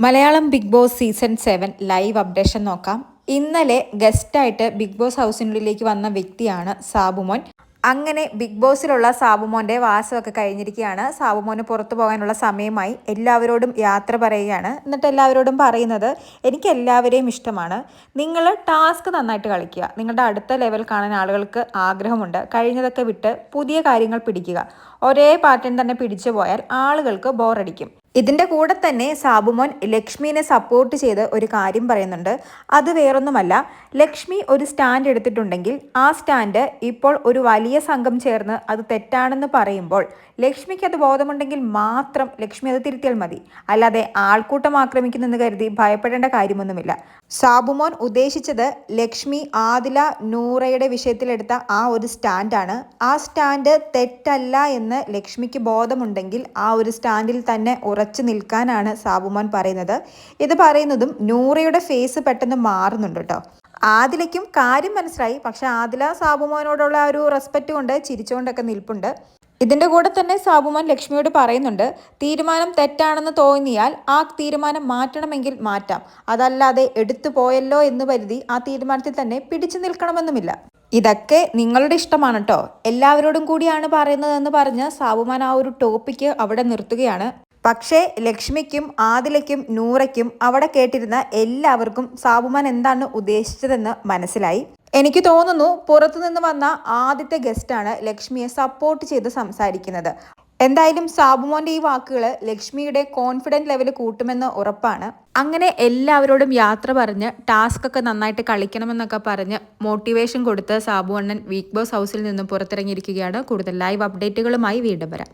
Malayalam big boss season seven live updation നോക്കാം. ഇന്നലെ ഗസ്റ്റായിട്ട് big boss ഹൗസിനുള്ളിലേക്ക് വന്ന വ്യക്തിയാണ് സാബുമോൻ. അങ്ങനെ ബിഗ് ബോസിലുള്ള സാബുമോന്റെ വാസമൊക്കെ കഴിഞ്ഞിരിക്കുകയാണ്. സാബുമോന് പുറത്തു പോകാനുള്ള സമയമായി. എല്ലാവരോടും യാത്ര പറയുകയാണ്. എന്നിട്ട് എല്ലാവരോടും പറയുന്നത് എനിക്ക് എല്ലാവരെയും ഇഷ്ടമാണ്. നിങ്ങൾ ടാസ്ക് നന്നായിട്ട് കളിക്കുക. നിങ്ങളുടെ അടുത്ത ലെവൽ കാണാൻ ആളുകൾക്ക് ആഗ്രഹമുണ്ട്. കഴിഞ്ഞതൊക്കെ വിട്ട് പുതിയ കാര്യങ്ങൾ പിടിക്കുക. ഒരേ പാറ്റേൺ തന്നെ പിടിച്ചു പോയാൽ ആളുകൾക്ക് ബോറടിക്കും. ഇതിന്റെ കൂടെ തന്നെ സാബുമോൻ ലക്ഷ്മിനെ സപ്പോർട്ട് ചെയ്ത് ഒരു കാര്യം പറയുന്നുണ്ട്. അത് വേറൊന്നുമല്ല ലക്ഷ്മി ഒരു സ്റ്റാൻഡ് എടുത്തിട്ടുണ്ടെങ്കിൽ ആ സ്റ്റാൻഡ് ഇപ്പോൾ ഒരു വലിയ സംഘം ചേർന്ന് അത് തെറ്റാണെന്ന് പറയുമ്പോൾ ലക്ഷ്മിക്ക് അത് ബോധമുണ്ടെങ്കിൽ മാത്രം ലക്ഷ്മി അത് തിരുത്തിയാൽ മതി. അല്ലാതെ ആൾക്കൂട്ടം ആക്രമിക്കുന്നെന്ന് കരുതി ഭയപ്പെടേണ്ട കാര്യമൊന്നുമില്ല. സാബുമോൻ ഉദ്ദേശിച്ചത് ലക്ഷ്മി ആദില നൂറയുടെ വിഷയത്തിലെടുത്ത ആ ഒരു സ്റ്റാൻഡാണ് ആ സ്റ്റാൻഡ് തെറ്റല്ല എന്ന് ലക്ഷ്മിക്ക് ബോധമുണ്ടെങ്കിൽ ആ ഒരു സ്റ്റാൻഡിൽ തന്നെ ഉറച്ചു നിൽക്കാനാണ് സാബുമോൻ പറയുന്നത്. ഇത് പറയുന്നതും നൂറയുടെ ഫേസ് പെട്ടെന്ന് മാറുന്നുണ്ട് കേട്ടോ. ആദിലയ്ക്കും കാര്യം മനസ്സിലായി. പക്ഷെ ആദില സാബുമോനോടുള്ള ഒരു റെസ്പെക്റ്റ് കൊണ്ട് ചിരിച്ചുകൊണ്ടൊക്കെ നിൽപ്പുണ്ട്. ഇതിന്റെ കൂടെ തന്നെ സാബുമാൻ ലക്ഷ്മിയോട് പറയുന്നുണ്ട് തീരുമാനം തെറ്റാണെന്ന് തോന്നിയാൽ ആ തീരുമാനം മാറ്റണമെങ്കിൽ മാറ്റാം. അതല്ലാതെ എടുത്തു പോയല്ലോ എന്ന് കരുതി ആ തീരുമാനത്തിൽ തന്നെ പിടിച്ചു നിൽക്കണമെന്നുമില്ല. ഇതൊക്കെ നിങ്ങളുടെ ഇഷ്ടമാണ് കേട്ടോ. എല്ലാവരോടും കൂടിയാണ് പറയുന്നതെന്ന് പറഞ്ഞ് സാബുമാൻ ആ ഒരു ടോപ്പിക്ക് അവിടെ നിർത്തുകയാണ്. പക്ഷേ ലക്ഷ്മിക്കും ആദിലയ്ക്കും നൂറയ്ക്കും അവിടെ കേട്ടിരുന്ന എല്ലാവർക്കും സാബുമാൻ എന്താണ് ഉദ്ദേശിച്ചതെന്ന് മനസ്സിലായി. എനിക്ക് തോന്നുന്നു പുറത്തുനിന്ന് വന്ന ആദ്യത്തെ ഗസ്റ്റാണ് ലക്ഷ്മിയെ സപ്പോർട്ട് ചെയ്ത് സംസാരിക്കുന്നത്. എന്തായാലും സാബുമോന്റെ ഈ വാക്കുകൾ ലക്ഷ്മിയുടെ കോൺഫിഡന്റ് ലെവൽ കൂട്ടുമെന്ന് ഉറപ്പാണ്. അങ്ങനെ എല്ലാവരോടും യാത്ര പറഞ്ഞ് ടാസ്ക് ഒക്കെ നന്നായിട്ട് കളിക്കണമെന്നൊക്കെ പറഞ്ഞ് മോട്ടിവേഷൻ കൊടുത്ത് സാബു അണ്ണൻ വീക്ക് ബോസ് ഹൗസിൽ നിന്ന് പുറത്തിറങ്ങിയിരിക്കുകയാണ്. കൂടുതൽ ലൈവ് അപ്ഡേറ്റുകളുമായി വീണ്ടും വരാം.